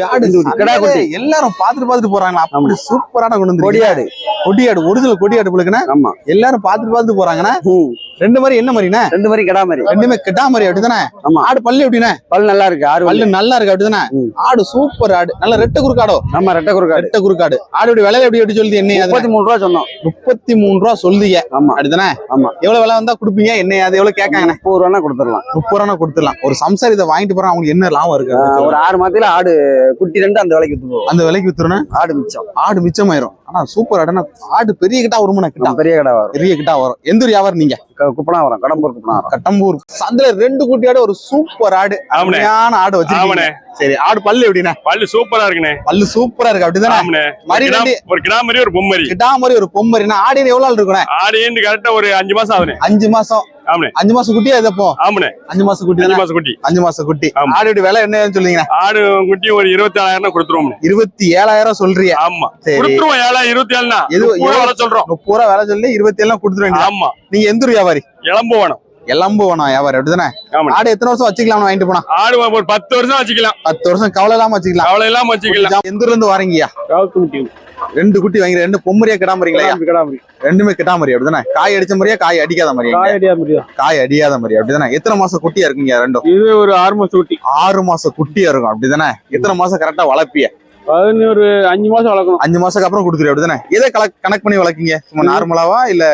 ஆடு கிடா குட்டி. எல்லாரும் பாத்துட்டு பாத்துட்டு போறாங்களா? அப்படி சூப்பரான கொண்டு வந்து கொடியாடு. கொடியாடு ஒரிஜினல் கொடியாடு புழுக்குண்ணே ஆமா. எல்லாரும் பாத்துட்டு பாத்துட்டு போறாங்கண்ணே. ம். ரெண்டு மாதிரி என்ன மாதிரிண்ணே? ரெண்டு மாதிரி கிடா மாதிரி. ரெண்டுமே கிட்டா மாதிரி அப்படிதானே? ஆமா. ஆடு பல்லு எப்படிண்ணே? பல் நல்லா இருக்கு ஆறு பல்லு நல்லா இருக்கு அப்படிதானே. ஆடு சூப்பர் ஆடு. நல்ல ரெட்ட குறுக்காடோ? ஆமா ரெட்டை குறுக்காடு. ரெட்ட குறுக்காடு. ஆடு எப்படி விலை எப்படி எப்படி சொல்லுது என்ன முப்பத்தி மூணு ரூபா சொன்னோம். முப்பத்தி மூணு ரூபா சொல்லுதீங்க ஆமா. அப்படிதானே? ஆமா. எவ்வளவு விலை வந்தா கொடுப்பீங்க? என்ன அது எவ்வளவு கேட்காங்கண்ணே? முப்பது ரூபா கொடுத்துடலாம். முப்பது ரூபா கொடுத்துடலாம். ஒரு சம்சார் இதை வாங்கிட்டு போறான் அவங்களுக்கு என்ன லாபம் இருக்கு ஒரு ஆறு மாதத்துல ஆடு குட்டி ரெண்டு அந்த விலைக்கு வித்து போவோம். அந்த விலைக்கு வித்துருன்னா ஆடு மிச்சம். ஆடு மிச்சமாயிரும். ஆனா சூப்பர் ஆடுனா ஆடு பெரிய கிட்டா வருமாண்ணே கிட்டா? நம்ம பெரிய கடை வரும். பெரிய கிட்டா வரும். எந்த ஒரு வியாபாரம் நீங்க? க- குப்பனா வரும் கடம்பூர் குப்பனா வரும் கட்டம்பூர் சந்தையில ரெண்டு குட்டி ஆடு ஒரு சூப்பர் ஆடு. அருமையான ஆடு வச்சிருக்கீங்க. சரி ஆடு பல்லு எப்படிண்ணே? பல்லு சூப்பரா இருக்குண்ணே. பல்லு சூப்பரா இருக்கு அப்படிதானே? மரி ஒரு கிடா- ரெண்டு ஒரு கிடா மாதிரி ஒரு பொம்மரி. கிட்டா மாதிரி ஒரு பொம்மரினா ஆடு எவ்வளவு இருக்குண்ணே? ஆடு கரெக்டா ஒரு அஞ்சு மாசம் ஆகுதுண்ணே அஞ்சு மாசம். அஞ்சு மாசம் குட்டியா இதப்போ ஆமாண்ணே அஞ்சு மாசம் குட்டி அஞ்சு மாசம் குட்டி. அஞ்சு மாசம் குட்டி. ஆடு விலை என்னன்னு சொல்லுங்க. ஆடு குட்டி ஒரு இருபத்தி ஏழாயிரம் கொடுத்துருவோம் இருபத்தி ஏழாயிரம் சொல்றீங்க. ஆமா. கொடுத்துருவோம் ஏழாயிரம் இருபத்தி ஏழுனா. எது- வர சொல்றோம். முப்பது ரூபா விலை சொல்லி இருபத்தி ஏழு கொடுத்துருவீங்க. ஆமா. நீங்க எந்த வியாபாரி? இளம்பு வேணும் எல்லம்பு வேணும் வியாபாரி அப்படிதானே? ஆடு எத்தனை வருஷம் வச்சுக்கலாம் வாங்கிட்டு போனா? ஆடு ஒரு பத்து வருஷம் வச்சுக்கலாம். பத்து வருஷம் கவலை இல்லாம வச்சுக்கலாம். அவ்வளவு இல்லாம வச்சுக்கலாம். எந்த இருந்து வாரீங்கய்யா? ரெண்டு குட்டி வாங்கி ரெண்டு பொம்மரியா கிடாமறீங்களா ரெண்டுமே கிடாமரி அப்படிதானே? காய் அடிச்ச மாதிரியா காய் அடிக்காத மாதிரியா? காய் அடியாத மாதிரி அப்படிதானே? எத்தனை மாசம் குட்டியா இருக்குங்க ரெண்டும்? இது ஒரு ஆறு மாசம் ஊட்டி ஆறு மாசம் குட்டியா இருக்கும் அப்படிதானே? எத்தனை மாசம் கரெக்டா வளர்ப்பிய? பதினோரு அஞ்சு மாசம் வளர்க்கணும். அஞ்சு மாசத்துக்கு அப்புறம் கொடுத்துரு அப்படிதானே? எதை கணக்கு பண்ணி வளர்க்கீங்க? சும்மா நார்மலாவா இல்ல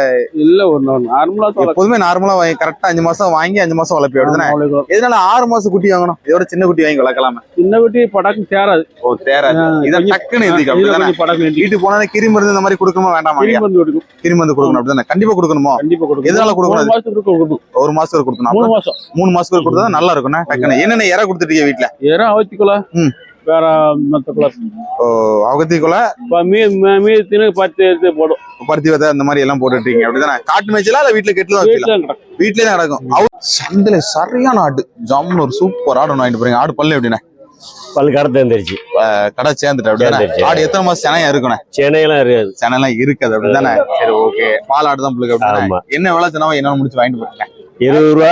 இல்ல ஒரு நார்மலா எப்போதுமே நார்மலா வாங்கி கரெக்டா அஞ்சு மாசம் வாங்கி அஞ்சு மாசம் வளர்ப்பி அப்படிதானே? எதனால ஆறு மாசம் குட்டி வாங்கணும்? இதோட சின்ன குட்டி வாங்கி வளர்க்கலாமே. சின்ன குட்டி படக்கு சேராது ஓ தேராது. இதான் டக்குன்னு எழுதிக்க இதுல அப்படிதானே? படக்கு வீட்டுக்கு போனா கிரி மருந்து இந்த மாதிரி கொடுக்கணுமா வேண்டாமா கிரி மருந்து கொடுக்கும் கிரி மருந்து கொடுக்கணும் அப்படிதானே? கண்டிப்பா கொடுக்கணுமோ? கண்டிப்பா எதனால கொடுக்கணும் ஒரு மாசத்துக்கு கொடுக்கணும் மூணு மாசம். மூணு மாசத்துக்கு கொடுத்தா நல்லா இருக்கும்ண்ணே டக்குன்னு. என்னென்ன இற கொடுத்துட்டீங்க வீட்டுல ஏறம் அவத்திக்குள்ள ம். வேற மத்த குள்ள ஓ அவகத்திக்குள்ள மீ மீ தின்னு பத்து எடுத்து போடும். பருத்தி விதை அந்த மாதிரி எல்லாம் போட்டுட்டீங்க அப்படிதானே? காட்டு மேய்ச்சலா இல்ல வீட்டுல கெட்டுல வைக்கலாம் வீட்டுல. வீட்லயே தான் நடக்கும் அவ- சந்தையில சரியான ஆடு. ஜம்னு ஒரு சூப்பர் ஆடு ஒண்ணு வாங்கிட்டு போறீங்க. ஆடு பல்லு எப்படிண்ணே? பல் கடத்து வந்துருச்சு கடை சேர்ந்துட்டு அப்படிதானே? சேர்ந்துருச்சு. ஆடு எத்தனை மாசம் செனையா இருக்குண்ணே? சென்னையெல்லாம் இருக்காது. செனையெல்லாம் இருக்காது அப்படிதானே? சரி ஓகே பால் ஆடு தான் புள்ளுக்கு அப்படிதானே? ஆமா. என்ன என்ன முடிச்சு வாங்கிட்டு போறீங்க? இருபது ரூபா.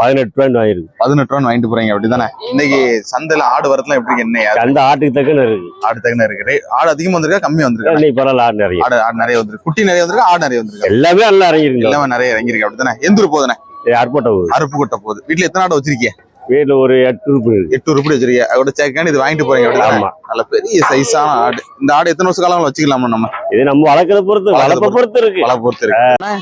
பதினெட்டு ரூபான்னு வாங்கிருக்கு பதினெட்டு ரூபா வாங்கிட்டு போறீங்க அப்படிதானே? இன்னைக்கு சந்தையில ஆடு வரதுலாம் எப்படி என்ன யாரு? அந்த ஆட்டுக்கு தக்கன இருக்கு. ஆடு தகுந்த இருக்கு. ஆடு அதிகமா வந்திருக்கா கம்மி வந்திருக்கா? இன்னைக்கு பரவாயில்ல ஆடு நிறைய. ஆடு ஆடு நிறைய வந்திருக்கு. குட்டி நிறைய வந்திருக்கு ஆடு நிறைய வந்திருக்கு? எல்லாமே நல்லா இறங்கிருங்க எல்லாமே நிறைய இறங்கிருக்கு அப்படிதானே? எந்த ஊர் போதுனே அற்பட்ட ஊர். அருப்பு கொட்டை போகுது. வீட்டுல எத்தனை ஆடு வச்சிருக்கீங்க வீட்டுல ஒரு எட்டு ரூபாய் இருக்கு. எட்டு உருப்படி வச்சிருக்கீங்க அதோட சேர்க்காண்டி இது வாங்கிட்டு போறீங்க அப்படிதானே? ஆமா. நல்ல பெரிய சைஸான ஆடு. இந்த ஆடு எத்தனை வருஷ காலம் வச்சுக்கலாமா நம்ம? இது நம்ம வளர்க்கறத பொறுத்து வளர்ப்ப பொறுத்து இருக்கு. பல பொறுத்து இருக்கு.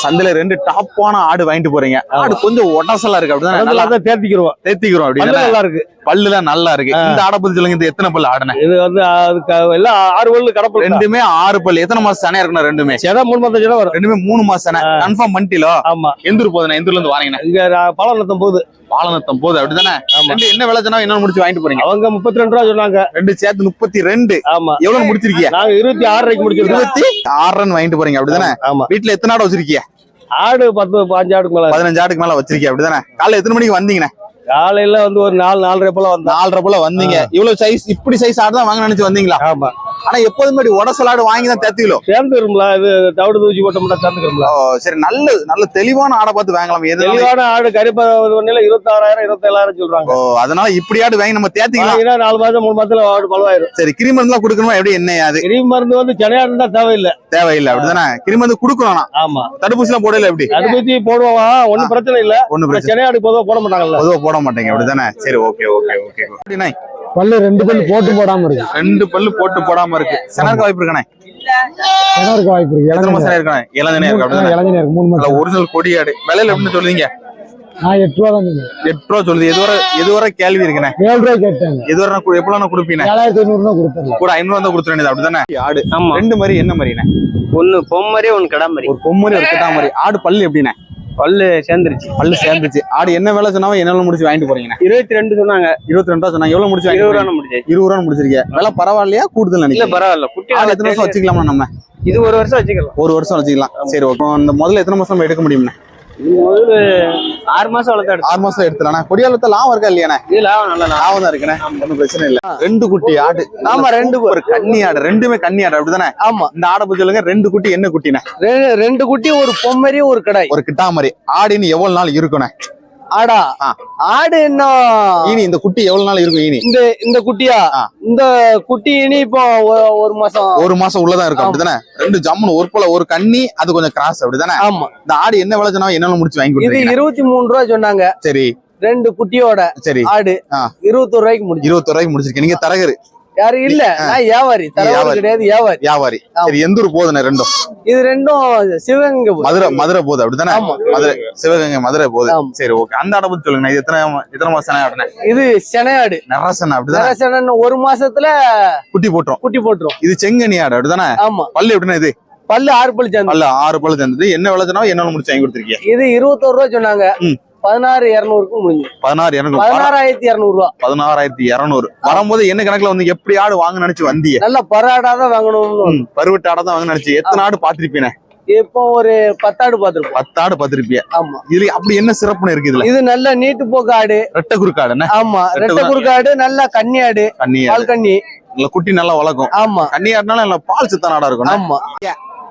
சந்தையில ரெண்டு டாப்பான ஆடு வாங்கிட்டு போறீங்க. ஆடு கொஞ்சம் ஒட்டசலா இருக்கு. அப்படிதான் நல்லா தான் தேர்த்திக்கிறோம் தேத்திக்கிறோம் பல்லு அப்படின்னு நல்லா இருக்கு. பல்லுலாம் நல்லா இருக்கு. இந்த ஆடை பத்தி சொல்லுங்க இந்த எத்தனை பல்லு ஆடுன? இது வந்து எல்லாம் ஆறு பல்லு கடப்பு ரெண்டுமே ஆறு பல்லு. எத்தனை மாசம் சனையா இருக்கணும் ரெண்டுமே? சேதா மூணு மாசம் சேதா வரும். ரெண்டுமே மூணு மாசம் சனை. கன்ஃபார்ம் பண்ணிட்டீங்களோ? ஆமா. எந்த ஊர் போதுண்ணே எந்த ஊர்ல இருந்து வாங்கினேன் இங்க பழம் போது பாலநத்தம் போகுது அப்படிதானே? ரெண்டு என்ன விலை சொன்னா என்ன முடிச்சு வாங்கிட்டு போறீங்க. அவங்க முப்பத்தி ரெண்டு ரூபா சொன்னாங்க. ரெண்டு சேர்த்து முப்பத்தி ரெண்டு ஆமா. எவ்வளவு முடிச்சிருக்கீங்க நாங்க இருபத்தி ஆறு ரூபாய்க்கு முடிச்சிருக்கோம். இருபத்தி ஆறு ரன் வாங்கிட்டு போறீங்க அப்படிதானே? ஆமா வீட்டுல எத்தனை ஆடு வச்சிருக்கீங்க ஆடு பத்து பாஞ்சு ஆடுக்கு மேல. பதினஞ்சு ஆடுக்கு மேல வச்சிருக்கீங்க அப்படிதானே? காலைல எத்தனை மணிக்கு வந்தீங்கண்ணே? காலையில வந்து ஒரு நாலு நாலரை போல வந்தா நாலரை போல வந்தீங்க. இவ்வளவு சைஸ் இப்படி சைஸ் ஆடு தான் வாங்க நினைச்சு வந்தீங்களா? ஆமா. ஆனா எப்போதுமே இப்படி உடசல் ஆடு வாங்கி தான் தேத்துக்கிலோ சேர்ந்துரும்ல இது தவிடு தூச்சி போட்ட மட்டும் சேர்ந்துக்கிறோம்ல. சரி நல்ல நல்ல தெளிவான ஆடை பார்த்து வாங்கலாம். தெளிவான ஆடு கறிப்ப ஒண்ணுல இருபத்தாறாயிரம் இருபத்தேழாயிரம் சொல்றாங்க. ஓ அதனால இப்படி ஆடு வாங்கி நம்ம தேத்திக்கலாம் வாங்கினா நாலு மாசம் மூணு மாசத்துல ஆடு பழுவாயிரும். சரி கிரிமருந்து எல்லாம் கொடுக்கணுமா? எப்படி என்ன அது? கிருமி மருந்து வந்து சென்னையா இருந்தா தேவையில்லை. தேவையில்லை. அப்படிதானே? கிரிமருந்து கொடுக்கணும் ஆனா. ஆமா. தடுப்பூசி எல்லாம் போடல எப்படி? பத்தி போடுவாங்க ஒண்ணும் பிரச்சனை இல்ல. ஆனா பிரச்சனை. பொதுவா போட மாட்டாங்கல்ல. பொதுவா போட மாட்டேங்க. அப்படிதானே? சரி ஓகே ஓகே ஓகே. அப்படின்னா பல்லு ரெண்டு பல்லு போட்டு போடாம இருக்கு. ரெண்டு பல்லு போட்டு போடாம இருக்கு. செனருக்கு வாய்ப்பு இருக்கானே கிணறுக்கு வாய்ப்பு இருக்கு. இளஞ்சனி. இருக்கானே இளந்தனே இருக்கு இளஞ்சனி இருக்கு. மூணு மாசம். ஒரிஜினல் கொடியாடு விலையில எப்படின்னு சொல்லுவீங்க? நான் எட்டு ரூபா தான் எட்டு ரூபா சொல்லுது. எதுவரை எதுவரை கேள்வி இருக்குண்ணே ஏழு ரூபாய் கேட்டாங்க எதுவரை கொடுப்பீங்க ஏழாயிரத்தி கூட ஐநூறு தான் கொடுத்துட வேண்டியது அப்படிதானே? ஆடு. ஆமா. ரெண்டு மாதிரி என்ன மாதிரிண்ணே ஒண்ணு பொம்மரி ஒண்ணு கடா மாதிரி ஒரு பொம்மரி ஒரு கிட்டா மாதிரி ஆடு பல்லு எப்படிண்ணே பல்லு சேர்ந்துருச்சு. பல்லு சேர்ந்துச்சு ஆடு என்ன வேலை சொன்னாலும் என்ன முடிச்சு வாங்கிட்டு போறீங்கண்ணே இருபத்தி ரெண்டு சொன்னாங்க. இருபத்தி ரெண்டு சொன்னாங்க. எவ்வளவு முடிச்சு இருபது ரூபா முடிச்சு. இருபது ரூபா முடிச்சிருக்கீங்க. விலை பரவாயில்லையா? கூடுதல் நினைக்கிறேன் பரவாயில்ல. குட்டி ஆடு எத்தனை வருஷம் வச்சுக்கலாமா நம்ம? இது ஒரு வருஷம் வச்சுக்கலாம். ஒரு வருஷம் வச்சுக்கலாம். சரி ஓகே. இந்த முதல்ல எத்தனை மாசம் எடுக்க முடியும்ண்ணே ஆறு மாசம் வளர்த்தா ஆறு மாசம் எடுத்துலாம் கொடியாலத்த லாபம் இருக்கா இல்லையாண்ணே இது லாபம் நல்ல லாபம். தான் இருக்குண்ணே. ஒன்றும் பிரச்சனை இல்ல. ரெண்டு குட்டி ஆடு. ஆமா, ரெண்டு ஒரு கன்னி ஆடு. ரெண்டுமே கன்னி ஆடு. அப்படிதானே? ஆமா. இந்த ஆடை பத்தி சொல்லுங்க. ரெண்டு குட்டி என்ன குட்டிண்ணே? ரெண்டு குட்டி ஒரு பொம்மரி ஒரு கடை ஒரு கிட்டா மாதிரி ஆடின்னு எவ்வளவு நாள் இருக்குண்ணே? ஆடா. ஆடு இன்னும் ஈனி இந்த குட்டி எவ்வளவு நாள் இருக்கும் ஈனி? இந்த இந்த குட்டியா. இந்த குட்டி இனி இப்போ ஒரு மாசம். ஒரு மாசம் உள்ளதா இருக்கும். அப்படிதானே? ரெண்டு ஜம்முன்னு ஒரு போல ஒரு கண்ணி அது கொஞ்சம் கிராஸ் அப்படிதானே? ஆமா. இந்த ஆடு என்ன விளைச்சனா என்ன முடிச்சு வாங்கி இது இருபத்தி மூணு ரூபா சொன்னாங்க. சரி. ரெண்டு குட்டியோட சரி. ஆடு. இருபத்தொரு ரூபாய்க்கு முடிஞ்சு இருபத்தி ரூபாய்க்கு முடிச்சிருக்கீங்க. நீங்க தரகரு. யாரு? இல்ல. நான் வியாபாரி. தரவாரி. கிடையாது வியாபாரி. வியாபாரி. சரி எந்த ஊர் போகுதுண்ணே ரெண்டும்? இது ரெண்டும் சிவகங்கை. மதுரை மதுரை போகுது அப்படிதானே ஆமா. மதுரை சிவகங்கை மதுரை போகுது ஆமா. சரி ஓகே. அந்த ஆடை பத்தி சொல்லுங்க இது எத்தனை எத்தனை மாசம் ஆடுனே இது செனையாடு நரசன் அப்படிதானே? நரசனன் ஒரு மாசத்துல குட்டி போட்டுரும். குட்டி போட்டுரும். இது செங்கனி ஆடு அப்படிதானே? ஆமா. பல்லு எப்படின்னா இது? பல்லு ஆறு பல்லு சேர்ந்து பல்லு ஆறு பல்லு என்ன விளைச்சனா என்ன முடிச்சு வாங்கி கொடுத்துருக்கீங்க? இது இருபத்தோரு ரூபா சொன்னாங்க. பதினாறு இருநூறுக்கு முடிஞ்சு. பதினாறு இரநூறு. பதினாறாயிரத்தி இருநூறு ரூபா பதினாறாயிரத்தி இரநூறு. வரும்போது என்ன கணக்குல வந்து எப்படி ஆடு வாங்க நினைச்சு வந்திய? நல்ல பராடா தான் வாங்கணும்னு பருவட்டு ஆடை தான் வாங்க நினைச்சு. எத்தனை ஆடு பாத்திருப்பீனே இப்போ ஒரு பத்தாடு பாத்துருப்போம் பத்து ஆடு பாத்திருப்பிய ஆமா. இதுல அப்படி என்ன சிறப்புன்னு இருக்கு இதுல? இது நல்ல நீட்டு போக்கு ஆடு. ரெட்டை குறுக்காடு ஆமா ரெட்டை குறுக்காடு நல்ல கன்னி ஆடு கண்ணி பால் கன்னி நல்ல குட்டி நல்லா வளர்க்கும். ஆமா. கண்ணி ஆடுனாலும் நல்ல பால் சித்தன ஆடா இருக்கும் ஆமா.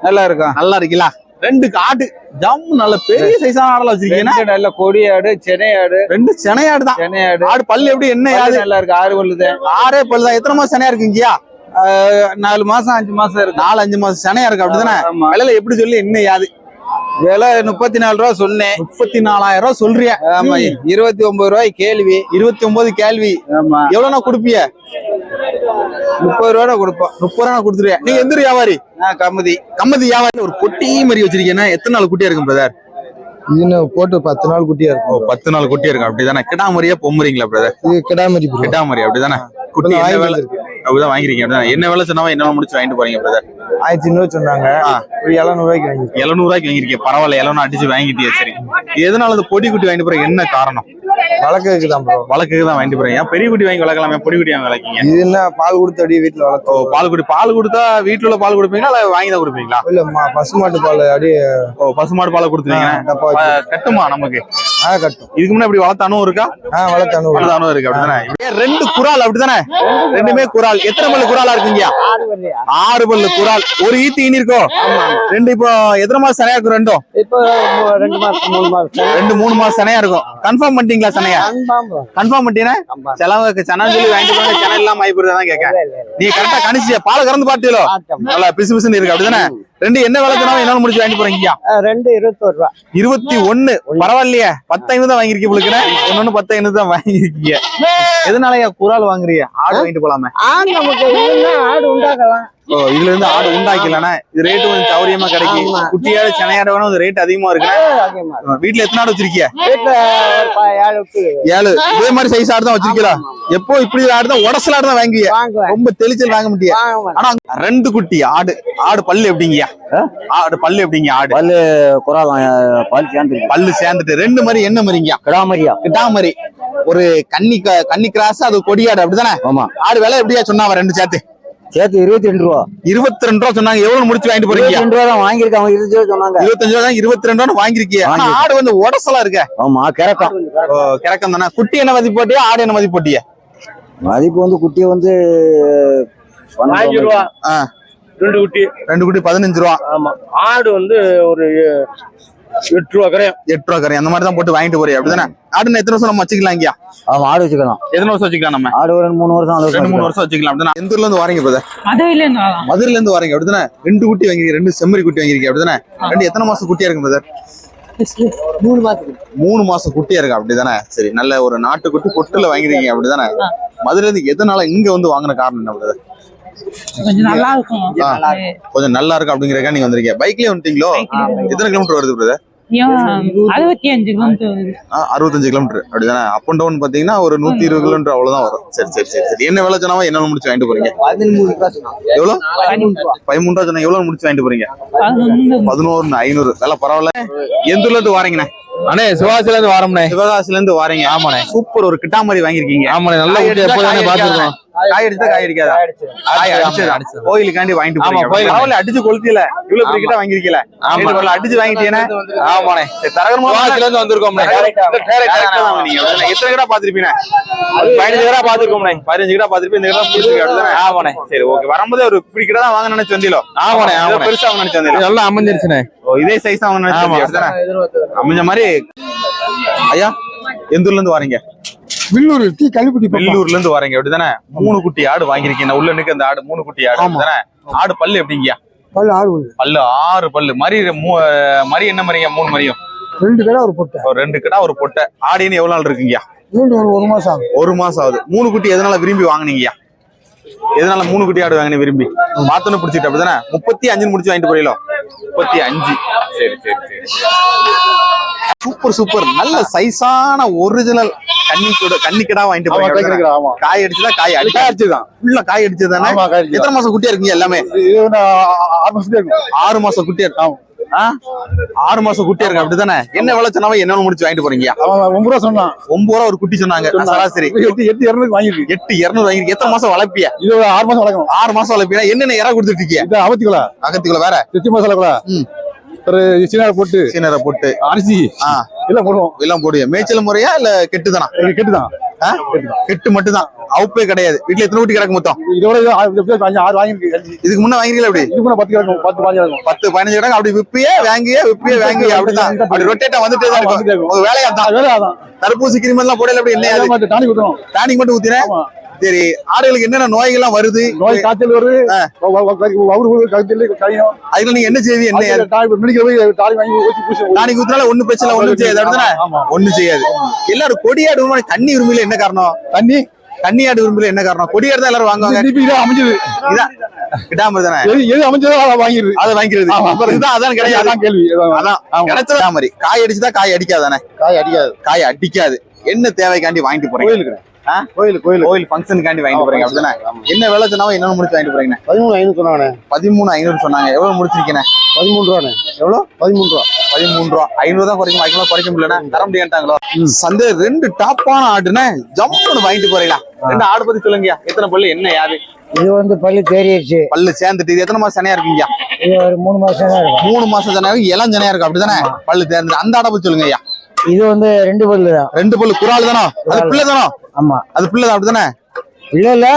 நல்லா இருக்கும் நல்லா இருக்குல்ல ரெண்டு ஆடு ஜம் நல்ல பெரிய சைஸான ஆடல வச்சிருக்கீங்க. நல்ல கொடி ஆடு சென்னை ஆடு. ரெண்டு செனை ஆடு தான். சென்னை ஆடு. ஆடு பல்லு எப்படி என்ன ஆடு? நல்லா இருக்கு ஆறு பல்லுது. ஆறே பல்லு தான். எத்தனை மாசம் செனையா இருக்குங்கயா நாலு மாசம் அஞ்சு மாசம் இருக்கு. நாலு அஞ்சு மாசம் செனையா இருக்கு அப்படிதானே? விலையில எப்படி சொல்லி என்ன யாது? விலை முப்பத்தி நாலு ரூபா சொன்னேன். முப்பத்தி நாலாயிரம் ரூபாய் சொல்றிய. ஆமா இருபத்தி ஒன்பது ரூபாய் கேள்வி. இருபத்தி ஒன்பது கேள்வி. ஆமா. எவ்வளவுனா கொடுப்பிய? முப்பது ரூபா கொடுப்போம் முப்பது ரூபா கொடுத்துருவிய? நீங்க எந்த வியாபாரி? கம்மதி. கம்மதி வியாபாரி. ஒரு பொட்டி மாதிரி வச்சிருக்கீங்கன்னா எத்தனை நாள் குட்டியா இருக்கும் பிரதர் இது போட்டு பத்து நாள் குட்டியா இருக்கும். பத்து நாள் குட்டியா இருக்கும். அப்படிதானே? கிடாமரியா பொம்மரிங்களா பிரதர் இது கிடாமரி bro. கிடாமரி அப்படிதானே? குட்டி என்ன வாங்கி வேலை? அப்படிதான் வாங்கிருக்கீங்க அப்படிதான்? என்ன வேலை சொன்னாவா என்ன முடிச்சு வாங்கிட்டு போறீங்க பிரதர் ஆயிரத்தி ஐநூறு சொன்னாங்க. ஒரு எழுநூறு ரூபாய்க்கு வாங்கி எழுநூறு ரூபாய்க்கு வாங்கிருக்கீங்க பரவாயில்ல எழுநூறு அடிச்சு வாங்கிட்டியா? சரி. எதனால அந்த பொடி குட்டி வாங்கிட்டு போறீங்க? என்ன காரணம்? வளர்க்கறதுக்கு தான் ப்ரோ வழக்குக்கு தான் வாங்கிட்டு போறீங்க பெரிய குட்டி வாங்கி வளர்க்கலாமே? பொடி குட்டி வாங்கி வளர்க்கீங்க? இது என்ன பால் கொடுத்து அப்படியே வீட்டுல ஓ வளர்த்தோம் பால் குடி பால் கொடுத்தா வீட்டுல உள்ள பால் கொடுப்பீங்களா இல்ல வாங்கி தான் கொடுப்பீங்களா? இல்ல பசுமாட்டு பால் அப்படியே ஓ பசுமாடு பால் கொடுத்துருவீங்க கட்டுமா நமக்கு? ஆ கட்டும். இதுக்கு முன்னாடி இப்படி வளர்த்த அனுபவம் இருக்கா? ஆ வளர்த்து அனுபவம் வளர்த்த அனுபவம் இருக்கு அப்படிதானே ரெண்டு குரால் அப்படிதானே ரெண்டுமே குரால் எத்தனை பல்லு குராலா இருக்குங்க ஆறு பல்லு குரால் ஒரு ஈத்து ஈனி இருக்கோ? ரெண்டு இப்போ எத்தனை மாசம் சனையா இருக்கும் ரெண்டும்? இப்போ ரெண்டு மாசம் மூணு மாசம். ரெண்டு மூணு மாசம் சனையா இருக்கும். கன்ஃபார்ம் பண்ணிட்டீங்களா சனையா? கன்ஃபார்ம் பண்ணிட்டீங்கன்னா செலவுக்கு சனா சொல்லி வாங்கிட்டு போனா சென்னை இல்லாம ஆகி போயிருதான் கேட்க நீங்க கரெக்டா கணிச்சிய பால் கறந்து பாட்டீங்களோ நல்லா பிசு பிசுன்னு இருக்கு அப்படிதானே? ரெண்டு என்ன விளக்குனாலும் என்னால முடிச்சு வாங்கிட்டு போறீங்க ரெண்டு இருபத்தோரு ரூபா இருபத்தி ஒண்ணு பரவாயில்லையே. பத்து ஐநூறு தான் வாங்கிருக்கீங்க உங்களுக்கு ஒன்னு பத்து ஐநூறு தான் வாங்கிருக்கீங்க எதனாலயா குரால் வாங்குறீங்க. ஆடு வாங்கிட்டு போலாமே. ஆண் நமக்கு ஆடு உண்டாக்கலாம். இதுல இருந்து ஆடு உண்டாக்கலன்னா இது ரேட்டு கொஞ்சம் சௌரியமா கிடைக்கும். குட்டியாடு சென்னையாடு வேணும் ரேட் அதிகமா இருக்கு வீட்டுல எத்தனை ஆடு வச்சிருக்கிய? ஏழு இதே மாதிரி சைஸ் ஆடு தான் வச்சிருக்கீங்களா எப்போ இப்படி ஆடு தான் உடசல் ஆடு தான் வாங்குவேன். ரொம்ப தெளிச்சல் வாங்க முடியாது ஆனா ரெண்டு குட்டி ஆடு. ஆடு பல்லு எப்படிங்கயா ஆடு பல்லு எப்படிங்க ஆடு? பல்லு குறால் பால் சேர்ந்து பல்லு சேர்ந்துட்டு ரெண்டு மாதிரி என்ன மாதிரிங்க கிடாமரியா. கிட்டாமரி ஒரு கன்னி கன்னி கிராஸ் அது கொடியாடு அப்படிதானே? ஆமா. ஆடு விலை எப்படியா சொன்னாவ ரெண்டு சேர்த்து? சேர்த்து இருபத்தி ரெண்டு ரூபா. இருபத்தி ரெண்டு ரூபா சொன்னாங்க. எவ்வளவு முடிச்சு வாங்கிட்டு போறீங்க? ரெண்டு ரூபா தான் வாங்கியிருக்காங்க இருபத்தி ரூபா சொன்னாங்க. இருபத்தஞ்சு ரூபா தான் இருபத்தி ரெண்டு ரூபா வாங்கிருக்கீங்க. ஆடு வந்து உடசலா இருக்க. ஆமா கிறக்கம். கிறக்கம் தானே. குட்டி என்ன மதிப்பு போட்டியா? ஆடு என்ன மதிப்பு போட்டியா? மதிப்பு வந்து குட்டியை வந்து அஞ்சு ரூபா. ரெண்டு குட்டி. ரெண்டு குட்டி பதினஞ்சு ரூபா. ஆமா. ஆடு வந்து ஒரு எட்டு ரூபா கரையும் எட்டு ரூபா கறி அந்த மாதிரி தான் போட்டு வாங்கிட்டு போறீங்க அப்படிதானே? ஆடு எத்தனை வருஷம் நம்ம வச்சுக்கலாம் இங்கயா? ஆமா ஆடு வச்சுக்கலாம். எத்தனை வருஷம் வச்சுக்கலாம் நம்ம? ஆடு ஒரு மூணு வருஷம் ரெண்டு மூணு வருஷம் வச்சுக்கலாம். அப்படிதானே? எந்த ஊர்ல இருந்து வரீங்க பிரதர் மதுரையில இருந்து மதுரையில இருந்து வரீங்க. அப்படிதானே? ரெண்டு குட்டி வாங்கிருக்கீங்க ரெண்டு செம்மறி குட்டி வாங்கிருக்கீங்க அப்படிதானே? ரெண்டு எத்தனை மாசம் குட்டியா இருக்கு பிரதர்? மூணு மாசத்துக்கு. மூணு மாசம் குட்டியா இருக்கு. அப்படிதானே? சரி நல்ல ஒரு நாட்டுக்குட்டி பொட்டுல வாங்கிருக்கீங்க அப்படிதானே? மதுரையில இருந்து எதனால இங்க வந்து வாங்கின காரணம் என்ன பிரதர்? கொஞ்சம் நல்லா இருக்கும். கொஞ்சம் நல்லா இருக்கு அப்படிங்கறக்கா நீங்க வந்திருக்கீங்க. பைக்லயே வந்துட்டீங்களோ? எத்தனை கிலோமீட்டர் வருது பிரதர் அறுபத்தி அஞ்சு கிலோமீட்டர் வருது. அறுபத்தஞ்சு கிலோமீட்டர் அப்படிதானே? அப் அண்ட் டவுன் பாத்தீங்கன்னா ஒரு நூத்தி இருபது கிலோமீட்டர் அவ்வளவுதான் வரும். சரி சரி சரி சரி. என்ன வேலை சொன்னாவா என்ன முடிச்சு வாங்கிட்டு போறீங்க? எவ்வளவு பதிமூணு ரூபா சொன்னா எவ்வளவு முடிச்சு வாங்கிட்டு போறீங்க? பதினோரு ஐநூறு. வேலை பரவாயில்ல. எந்த ஊர்ல இருந்து வாரீங்கண்ணே? அண்ணே சிவாசில இருந்து வாரம்ண்ணே. சிவகாசில இருந்து வாரீங்க. ஆமாண்ணே. சூப்பர் ஒரு கிட்டாமரி வாங்கிருக்கீங்க ஆமாண்ணே நல்ல குட்டி பாத்துருக்கோம் காய் அடிச்சா காய் அடிக்காதா? காய் அடிச்சதா. கோயிலுக்காண்டி வாங்கிட்டு போறீங்க. ஆமா. பரவாயில்ல அடிச்சு கொளுத்தில இவ்வளவு பெரிய கிட்ட வாங்கிருக்கீல ஆமா. ஆமா அடிச்சு வாங்கிட்டீங்கன்னா ஆமாண்ணே. தரகர் சிவாசில இருந்து வந்திருக்கோம்ண்ணே. எத்தனை கிட்ட பாத்திருப்பீங்க பதினஞ்சு கிலோ பாத்துருக்கோம்ண்ணே பதினஞ்சு கிட்ட பாத்திருப்பீங்க இந்த கிட்ட பிடிச்சிருக்கு ஆமாண்ணே. சரி ஓகே. வரும்போது ஒரு இப்படி கிட்ட தான் வாங்க நினைச்சு வந்தீங்களோ ஆமாண்ணே, ஆமாண்ணே. பெருசா வாங்க நினைச்சு வந்தீங்களோ நல்லா அமைஞ்சிருச்சுண்ணே. இதே சைஸ் தான் வாங்க நினைச்சு ஆமா. வந்தீங்க அமைஞ்ச மாதிரி ஐயா எந்த ஊர்ல இருந்து வரீங்க? வில்லூர் டீ கல்லுக்குட்டி வெள்ளூர்ல இருந்து வரீங்க. அப்படிதானே மூணு குட்டி ஆடு வாங்கிருக்கீங்க உள்ள நிக்க அந்த ஆடு மூணு குட்டி ஆடு அப்படிதானே? ஆடு பல்லு எப்படிங்கய்யா? பல்லு ஆறு பல்லு. பல்லு ஆறு பல்லு. மரி மரி என்ன மரிங்க? மூணு மரியும். ரெண்டு கடை ஒரு பொட்டை. ஒரு ரெண்டு கிடா ஒரு பொட்டை. ஆடின்னு எவ்வளவு நாள் இருக்குங்கய்யா? ரெண்டு ஒரு ஒரு மாசம் ஆகும். ஒரு மாசம் ஆகுது. மூணு குட்டி எதனால விரும்பி வாங்குனீங்கய்யா? எதனால மூணு குட்டி ஆடு வாங்கின விரும்பி? பார்த்தோன்னு பிடிச்சிட்டு அப்படிதானே? முப்பத்தி அஞ்சுன்னு முடிச்சு வாங்கிட்டு போறீங்களோ? முப்பத்தி அஞ்சு. சரி சரி சரி. Super super. நல்ல சைஸான ஒரிஜினல் கன்னிக்கூட கன்னிக்கடா வாங்கிட்டு? ஆமா காய் அடிச்சுதா காய் அடிச்சா அடிச்சுதான். ஃபுல்லா காய் அடிச்சது தானே? ஆமா, காய் அடிச்சது. எத்தனை மாசம் குட்டியா இருக்கீங்க எல்லாமே? ஆறு இருக்கும் மாசம் குட்டியா இருக்கு. ஆ? ஆறு மாசம் குட்டியா இருக்கு அப்படிதானே என்ன விலை சொன்னாவே என்ன முடிச்சு வாங்கிட்டு போறீங்க? ஒன்பது ரூபா சொன்னான். ஒன்பது ரூபா ஒரு குட்டி சொன்னாங்க சராசரி. எட்டு எட்டு இரநூறுக்கு வாங்கிருக்கு எட்டு இருநூறு வாங்கி எத்தனை மாசம் வளர்ப்பிய? இது ஆறு மாசம் வளர்க்கணும். ஆறு மாசம் வளர்ப்பியா? என்னென்ன இறா கொடுத்துட்டு இருக்கிய? இது அவத்திக்குலா அகத்துக்குள்ள வேற? எத்தி மசாலா கூட ம். ஒரு சீனா போட்டு. சீனரை போட்டு. அரிசி. எல்லாம் போடுவோம். எல்லாம் போடுவிய? மேய்ச்சல் முறையா இல்ல கெட்டுதானா? கெட்டுதான். கெட்டு மட்டும்தான் அவுப்பே கிடையாது. வீட்டுல எத்தனை குட்டி கிடக்கு மொத்தம்? இதோட இது ஆறு வாங்கிருக்கு. இதுக்கு முன்ன வாங்கிருக்கல அப்படி இது கூட பத்து கிடக்கும் பத்து கிடக்கும் பதினஞ்சு கிடக்கு அப்படி விப்பியே வாங்கியே விப்பியே வாங்கியே அப்படிதான் அப்படி ரொட்டேட்டா வந்துட்டே தான் இருக்கும். வேலையா தான் அது வேலை அதான் தடுப்பூசி கிருமி எல்லாம் போடல அப்படி என்ன டானிக் மட்டும் ஊத்தினேன் சரி ஆடுகளுக்கு என்னென்ன நோய்கள்லாம் வருது? நோய் காய்ச்சல் வருது. அதுல நீங்க என்ன செய்வீங்க? என்ன? டானிக் ஊத்தினால ஒண்ணு பிரச்சனை ஒண்ணும் செய்யாது ஒண்ணும் செய்யாது. எல்லாரும் கொடியாடு தண்ணி விரும்பல என்ன காரணம்? தண்ணி? தண்ணி ஆடு விரும்பல என்ன காரணம்? கொடியாடு தான் எல்லாரும் வாங்குவாங்க. அமைஞ்சது. இதான் எது அமைஞ்சதோ அதை வாங்கிடுது. அதை. அப்புறம் இதுதான் அதான் கிடையாது. அதான் கேள்வி அதான். கிடைச்சதா? மாதிரி காய் அடிச்சுதான் காய் அடிக்காதானே? காய் அடிக்காது. காய் அடிக்காது. என்ன தேவைக்காண்டி வாங்கிட்டு ஆ? கோயில் கோயில். கோயில் ஃபங்க்ஷனுக்காண்டி வாங்கிட்டு போறீங்க அப்படிதானே? என்ன வேலை சொன்னாலும் என்ன முடிச்சு வாங்கிட்டு போறீங்க பதிமூணு ஐநூறு சொன்னானே பதிமூணு ஐநூறு சொன்னாங்க. எவ்வளவு முடிச்சிருக்கீங்க பதிமூணு ரூபாண்ணே எவ்வளவு பதிமூணு ரூபா. பதிமூணு ரூபா. ஐநூறு தான் குறைக்கும் வைக்கலாம் குறைக்க முடியலன்னா தர முடியாட்டாங்களோ? சந்தை ரெண்டு டாப்பான ஆடுன்னு ஜம்முன்னு வாங்கிட்டு போறீங்களா? ரெண்டு ஆடு பத்தி சொல்லுங்கயா எத்தனை பல்லு என்ன யாரு? இது வந்து பள்ளி தேறிடுச்சு. பல்லு சேர்ந்துட்டு இது எத்தனை மாசம் சனையா இருக்குங்கய்யா? இது ஒரு மூணு மாசம் இருக்கும். மூணு மாசம் சனையா இருக்கு இளம் சனையா இருக்கு அப்படிதானே பல்லு தேர்ந்து அந்த ஆடை பத்தி சொல்லுங்க ஐயா இது வந்து ரெண்டு பல்லு தான் ரெண்டு பல்லு குரால் தானோ அது பிள்ளை தானோ ஆமா. அது பிள்ளை தான் அப்படிதானே இல்ல இல்ல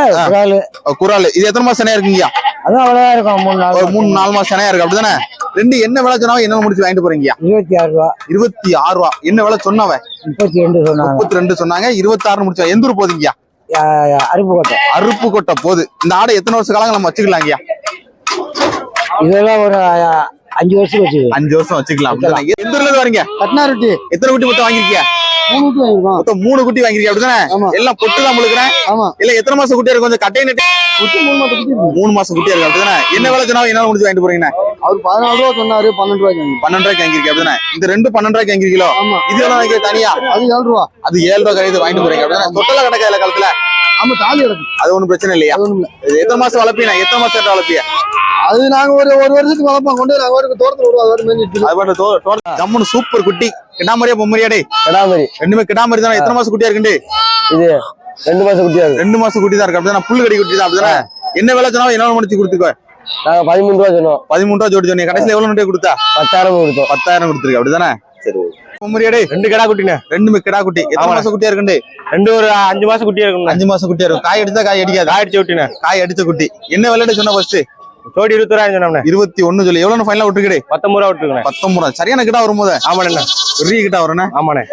அஹ் குரால் இது எத்தனை மாசம் சனையா இருக்குங்கய்யா? அதான் அவ்வளவுதான் இருக்கும் மூணு நாள் மூணு நாலு மாசம் சனையா இருக்கு அப்படிதானே ரெண்டு என்ன விலை சொன்னாவும் என்ன முடிச்சு வாங்கிட்டு போறீங்கய்யா? இருபத்தி ஆறு ரூபா. இருபத்தி ஆறு ரூபா. என்ன விலை சொன்னவ? முப்பத்தி ரெண்டு சொன்னாங்க. முப்பத்தி ரெண்டு சொன்னாங்க. இருபத்தி ஆறு முடிச்சா எந்த ஊர் அருப்புக்கோட்டை. அருப்பு கொட்டை போகுது. இந்த ஆடை எத்தனை வருஷ காலம் நம்ம வச்சுக்கலாங்கய்யா? இதெல்லாம் ஒரு அஞ்சு வருஷம் வச்சுக்கலாம் அஞ்சு வருஷம் வச்சுக்கலாம்? எந்த ஊர்ல இருந்து வரீங்க? கட்னாருட்டி எத்தனை குட்டி மொத்தம் வாங்கிருக்கீங்க மொத்தம் மூணு குட்டி வாங்கிருக்கீங்க அப்படிதானே. எல்லாம் பொட்டு தான் முழுக்கிறேன் இல்ல எத்தனை மாசம் குட்டியா இருக்கு கொஞ்சம் கட்டை நட்டு. மூணு மாசம் குட்டியா இருக்கு அப்படிதானே என்ன விலை சொன்னா என்ன முடிச்சு வாங்கிட்டு போறீங்க அவர் பதினாலு ரூபா சொன்னாரு பன்னெண்டு ரூபாய்க்கு பன்னெண்டு ரூபாய்க்கு வாங்கிருக்கீங்க அப்படிதானே இந்த ரெண்டு பன்னெண்டு ரூபாய்க்கு வாங்கிருக்கீங்களோ இது எல்லாம் வாங்கி தனியா? அது ஏழு ரூபா. அது ஏழு ரூபாய் கழித்து வாங்கிட்டு போறீங்க அப்படிதானே தொட்டல கிடக்க இல்ல காலத்துல? ஆமா தாலி கிடக்கு. அது ஒண்ணும் பிரச்சனை இல்லையா? எத்தனை மாசம் வளர்ப்பீங்க எத்தனை மாசம் வளர்ப்பிய அது நாங்க ஒரு ஒரு வருஷத்துக்கு வளர்ப்போம் கொண்டு நாங்க ஒரு தோட்டத்துல விடுவோம் மேஞ்சிட்டு அது பாட்டு தோ- தோ- ஜம்முன்னு சூப்பர் குட்டி. கிடாமரியா பொம்மரியா டே கிடாமரி ரெண்டுமே கிடாமரி தானே? எத்தனை மாசம் குட்டியா இருக்குண்டு இது ரெண்டு மாசம் குட்டியா இருக்கு. ரெண்டு மாசம் குட்டி தான் இருக்கு. அப்படிதானே? புல்லு கடி குட்டி தான் அப்படிதானே என்ன விலை சொன்னாலும் என்ன முடிச்சு கொடுத்துக்கோ. நாங்க பதிமூணு ரூபா சொன்னோம். பதிமூணு ரூபா ஜோடி சொன்னீங்க. கடைசியில எவ்வளவு நட்டே கொடுத்தா? பத்தாயிரம் கொடுத்தோம். பத்தாயிரம் கொடுத்துருக்கு அப்படிதானே? சரி பொம்மரியாடே ரெண்டு கடா குட்டினே ரெண்டுமே கிடா குட்டி. எத்தனை மாசம் குட்டியா இருக்குண்டு ரெண்டு ஒரு அஞ்சு மாசம் குட்டியா இருக்கும் அஞ்சு மாசம் குட்டியா இருக்கும். காய் அடிச்சா காய் அடிக்காது. காய் அடிச்சு விட்டினே காய் அடிச்ச குட்டி. என்ன விளையாட்டு சொன்ன ஃபர்ஸ்ட் ஜோடி இருபத்தி ரூபாய் சொன்னோம்னே. இருபத்தி ஒண்ணு சொல்லி. எவ்வளவு ஃபைனலா விட்டுக்கிடு பத்தொன்பது ரூபா விட்டுருக்கேன் பத்தொன்பது ரூபா. சரியான கிட்ட வரும்போது ஆமாண்ணே. பெரிய கிட்ட வரணும் ஆமாண்ணே.